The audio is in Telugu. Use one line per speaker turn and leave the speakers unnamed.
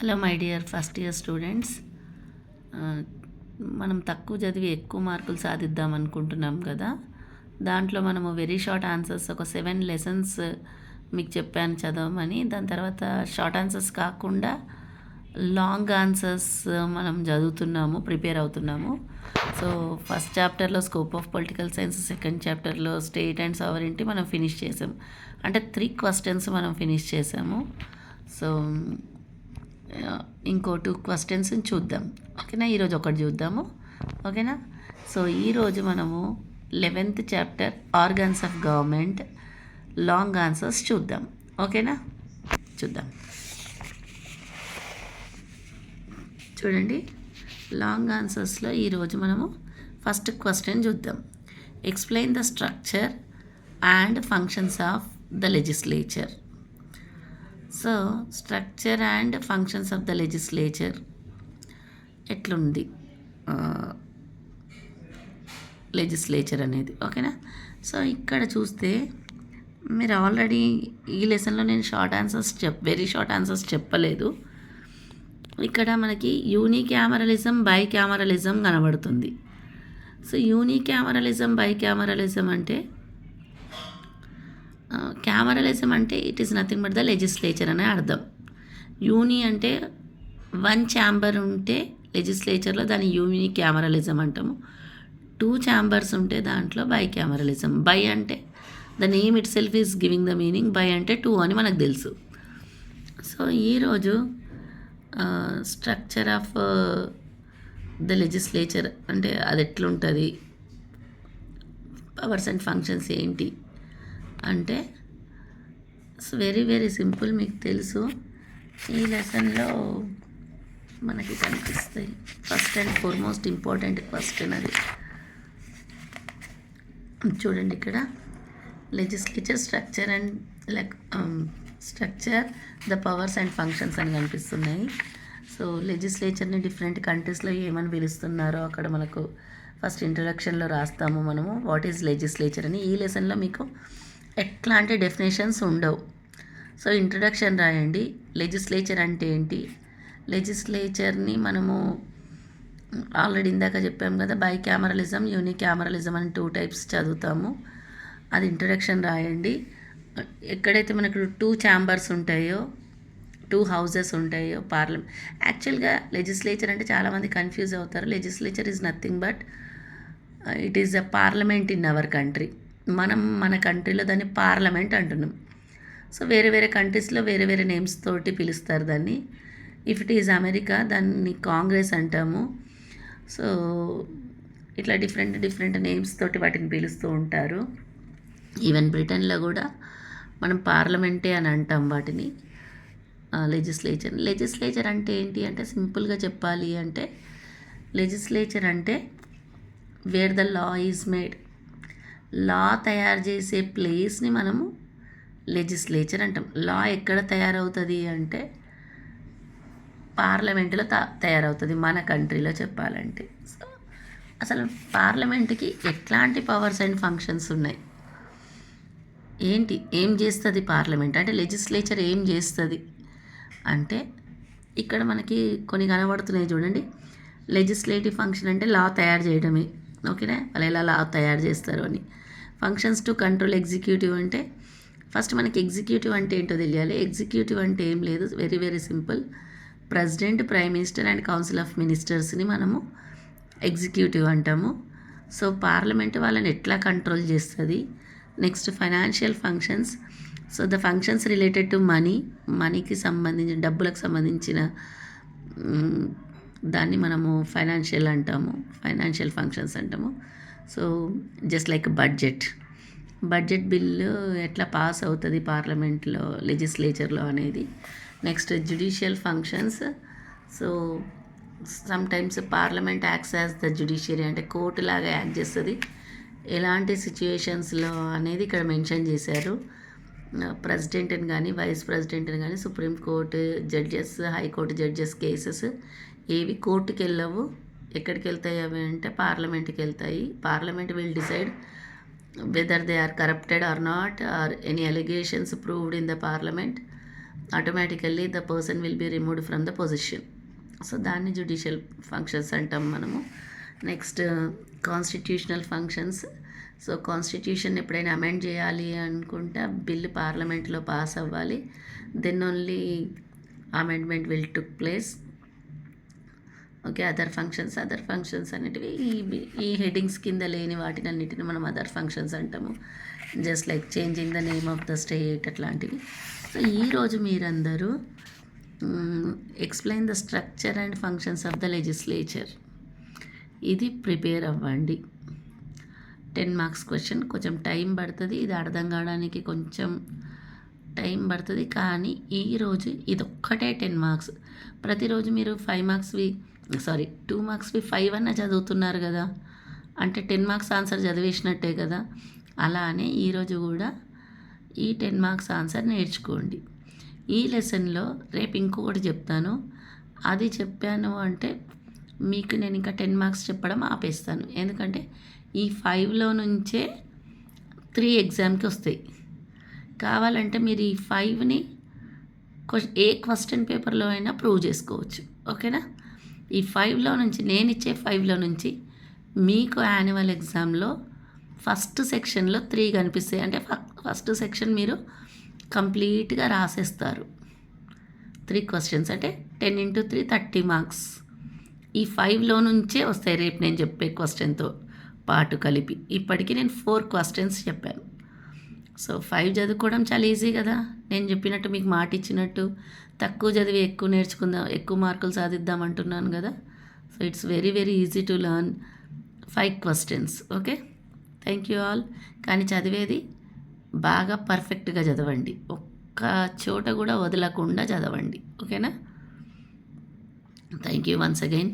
Hello my dear first year students. మనం తక్కువ చదివి ఎక్కువ మార్కులు సాధిద్దాం అనుకుంటున్నాం కదా. దాంట్లో మనము వెరీ షార్ట్ ఆన్సర్స్ ఒక సెవెన్ లెసన్స్ మీకు చెప్పాను చదవమని. దాని తర్వాత షార్ట్ ఆన్సర్స్ కాకుండా లాంగ్ ఆన్సర్స్ మనం చదువుతున్నాము ప్రిపేర్ అవుతున్నాము. సో ఫస్ట్ చాప్టర్లో scope of political science second చాప్టర్లో స్టేట్ అండ్ సావరింటీ మనం ఫినిష్ చేసాం. అంటే త్రీ క్వశ్చన్స్ మనం ఫినిష్ చేసాము. సో ఇంకో టూ క్వశ్చన్స్ చూద్దాం. ఓకేనా? ఈరోజు ఒకటి చూద్దాము. ఓకేనా? సో ఈరోజు మనము eleventh chapter organs of government long answers చూద్దాం. ఓకేనా? చూద్దాం. చూడండి. లాంగ్ ఆన్సర్స్లో ఈరోజు మనము ఫస్ట్ క్వశ్చన్ చూద్దాం. Explain the structure and functions of the legislature so structure and functions of the legislature ఎట్లుంది? లెజిస్లేచర్ అనేది ఓకేనా? సో ఇక్కడ చూస్తే మీరు ఆల్రెడీ ఈ లెసన్లో నేను షార్ట్ ఆన్సర్స్ చెప్ వెరీ షార్ట్ ఆన్సర్స్ చెప్పలేదు. ఇక్కడ మనకి యూనీ క్యామరలిజం బై క్యామరలిజం కనబడుతుంది. సో యూనీ క్యామరలిజం బై క్యామరలిజం అంటే క్యామరలిజం అంటే it is nothing but the legislature అనే అర్థం. యూని అంటే వన్ ఛాంబర్ ఉంటే లెజిస్లేచర్లో దాన్ని యూని క్యామరలిజం అంటాము. టూ ఛాంబర్స్ ఉంటే దాంట్లో బై క్యామరలిజం బై అంటే the name itself is giving the meaning bi అంటే టూ అని మనకు తెలుసు. సో ఈరోజు స్ట్రక్చర్ ఆఫ్ ద లెజిస్లేచర్ అంటే అది ఎట్లుంటుంది? పవర్స్ అండ్ ఫంక్షన్స్ ఏంటి? అంటే వెరీ వెరీ సింపుల్ మీకు తెలుసు. ఈ లెసన్లో మనకి కనిపిస్తాయి. First and foremost important question అది. చూడండి ఇక్కడ. Legislature structure and like structure the powers and functions అని కనిపిస్తున్నాయి. సో లెజిస్లేచర్ని డిఫరెంట్ కంట్రీస్లో ఏమని పిలుస్తున్నారో అక్కడ మనకు ఫస్ట్ ఇంట్రడక్షన్లో రాస్తాము మనము. వాట్ ఈజ్ లెజిస్లేచర్ అని ఈ లెసన్లో మీకు ఎట్లాంటి డెఫినేషన్స్ ఉండవు. సో ఇంట్రడక్షన్ రాయండి. లెజిస్లేచర్ అంటే ఏంటి? లెజిస్లేచర్ని మనము ఆల్రెడీ ఇందాక చెప్పాము కదా బై క్యామరలిజం యూని క్యామరలిజం అని టూ టైప్స్ చదువుతాము. అది ఇంట్రడక్షన్ రాయండి. ఎక్కడైతే మనకు టూ ఛాంబర్స్ ఉంటాయో టూ హౌజెస్ ఉంటాయో పార్లమెంట్ యాక్చువల్గా లెజిస్లేచర్ అంటే చాలామంది కన్ఫ్యూజ్ అవుతారు. Legislature is nothing but it is a parliament in our country మనం మన కంట్రీలో దాన్ని పార్లమెంట్ అంటున్నాం. సో వేరే వేరే కంట్రీస్లో వేరే వేరే నేమ్స్ తోటి పిలుస్తారు దాన్ని. ఇఫ్ ఇట్ ఈజ్ అమెరికా దాన్ని కాంగ్రెస్ అంటాము. సో ఇట్లా డిఫరెంట్ డిఫరెంట్ నేమ్స్ తోటి వాటిని పిలుస్తూ ఉంటారు. ఈవెన్ బ్రిటన్లో కూడా మనం పార్లమెంటే అని అంటాం వాటిని. లెజిస్లేచర్ లెజిస్లేచర్ అంటే ఏంటి అంటే సింపుల్గా చెప్పాలి అంటే లెజిస్లేచర్ అంటే where the law is made law తయారు చేసే ప్లేస్ని మనము లెజిస్లేచర్ అంటాం. లా ఎక్కడ తయారవుతుంది అంటే పార్లమెంట్లో త తయారవుతుంది మన కంట్రీలో చెప్పాలంటే. సో అసలు పార్లమెంట్కి ఎట్లాంటి పవర్స్ అండ్ ఫంక్షన్స్ ఉన్నాయి? ఏంటి? ఏం చేస్తుంది పార్లమెంట్? అంటే లెజిస్లేచర్ ఏం చేస్తుంది? అంటే ఇక్కడ మనకి కొన్ని కనబడుతున్నాయి చూడండి. లెజిస్లేటివ్ ఫంక్షన్ అంటే లా తయారు చేయడమే. ఓకేనా? వాళ్ళు ఎలా తయారు చేస్తారు అని. ఫంక్షన్స్ టు కంట్రోల్ ఎగ్జిక్యూటివ్ అంటే ఫస్ట్ మనకి ఎగ్జిక్యూటివ్ అంటే ఏంటో తెలియాలి. ఎగ్జిక్యూటివ్ అంటే ఏం లేదు. Very very simple president prime minister and council of మినిస్టర్స్ని మనము ఎగ్జిక్యూటివ్ అంటాము. సో పార్లమెంట్ వాళ్ళని ఎట్లా కంట్రోల్ చేస్తుంది? Next financial functions so the functions related to money మనీకి సంబంధించిన డబ్బులకు సంబంధించిన దాన్ని మనము ఫైనాన్షియల్ అంటాము ఫైనాన్షియల్ ఫంక్షన్స్ అంటాము. So just like budget. Budget bill ఎట్లా పాస్ అవుతుంది పార్లమెంట్లో లెజిస్లేచర్లో అనేది. Next judicial functions. So some times parliament acts as the judiciary అంటే కోర్టు లాగా యాక్ట్ చేస్తుంది. ఎలాంటి సిచ్యుయేషన్స్లో అనేది ఇక్కడ మెన్షన్ చేశారు. ప్రెసిడెంట్ని కానీ వైస్ ప్రెసిడెంట్ని కానీ supreme court judges high court judges cases ఏవి కోర్టుకి వెళ్ళవు ఎక్కడికి వెళ్తాయి అవి అంటే పార్లమెంట్కి వెళ్తాయి parliament will decide whether they are corrupted or not or any allegations proved in the parliament automatically the person will be removed from the position so దాన్ని జుడిషియల్ ఫంక్షన్స్ అంటాం మనము. Next constitutional functions so constitution ఎప్పుడైనా అమెండ్ చేయాలి అనుకుంటే బిల్లు పార్లమెంట్లో పాస్ అవ్వాలి. Then only amendment will took place okay other functions other functions అనేటివి ఈ ఈ హెడ్డింగ్స్ కింద లేని వాటిని అన్నిటిని మనం అదర్ ఫంక్షన్స్ అంటాము. Just like changing the name of the state అట్లాంటివి. సో ఈరోజు మీరందరూ explain the structure and functions of the legislature ఇది ప్రిపేర్ అవ్వండి. టెన్ మార్క్స్ క్వశ్చన్ కొంచెం టైం పడుతుంది. ఇది అర్థం కావడానికి కొంచెం టైం పడుతుంది. కానీ ఈరోజు ఇది ఒక్కటే టెన్ మార్క్స్ ప్రతిరోజు మీరు ఫైవ్ మార్క్స్వి సారీ టూ మార్క్స్వి ఫైవ్ అన్న చదువుతున్నారు కదా. అంటే టెన్ మార్క్స్ ఆన్సర్ చదివేసినట్టే కదా. అలానే ఈరోజు కూడా ఈ టెన్ మార్క్స్ ఆన్సర్ నేర్చుకోండి. ఈ లెసన్లో రేపు ఇంకొకటి చెప్తాను. అది చెప్పాను అంటే మీకు నేను ఇంకా టెన్ మార్క్స్ చెప్పడం ఆపేస్తాను. ఎందుకంటే ఈ ఫైవ్లో నుంచే త్రీ ఎగ్జామ్కి వస్తాయి. కావాలంటే మీరు ఈ ఫైవ్ని ఏ క్వశ్చన్ పేపర్లో అయినా ప్రూవ్ చేసుకోవచ్చు. ఓకేనా ఈ ఫైవ్లో నుంచి నేను ఇచ్చే ఫైవ్లో నుంచి మీకు యాన్యువల్ ఎగ్జామ్లో ఫస్ట్ సెక్షన్లో త్రీ కనిపిస్తాయి. అంటే ఫస్ట్ సెక్షన్ మీరు కంప్లీట్గా రాసేస్తారు. త్రీ క్వశ్చన్స్ అంటే ten into three thirty marks ఈ ఫైవ్లో నుంచే వస్తాయి. రేపు నేను చెప్పే క్వశ్చన్తో పాటు కలిపి. ఇప్పటికీ నేను ఫోర్ క్వశ్చన్స్ చెప్పాను. సో ఫైవ్ చదువుకోవడం చాలా ఈజీ కదా. నేను చెప్పినట్టు మీకు మాట ఇచ్చినట్టు తక్కువ చదివి ఎక్కువ నేర్చుకుందాం ఎక్కువ మార్కులు సాధిద్దాం అంటున్నాను కదా. So it's very very easy to learn five questions okay thank you all కానీ చదివేది బాగా పర్ఫెక్ట్గా చదవండి. ఒక్క చోట కూడా వదలకుండా చదవండి ఓకేనా థ్యాంక్ యూ వన్స్ అగైన్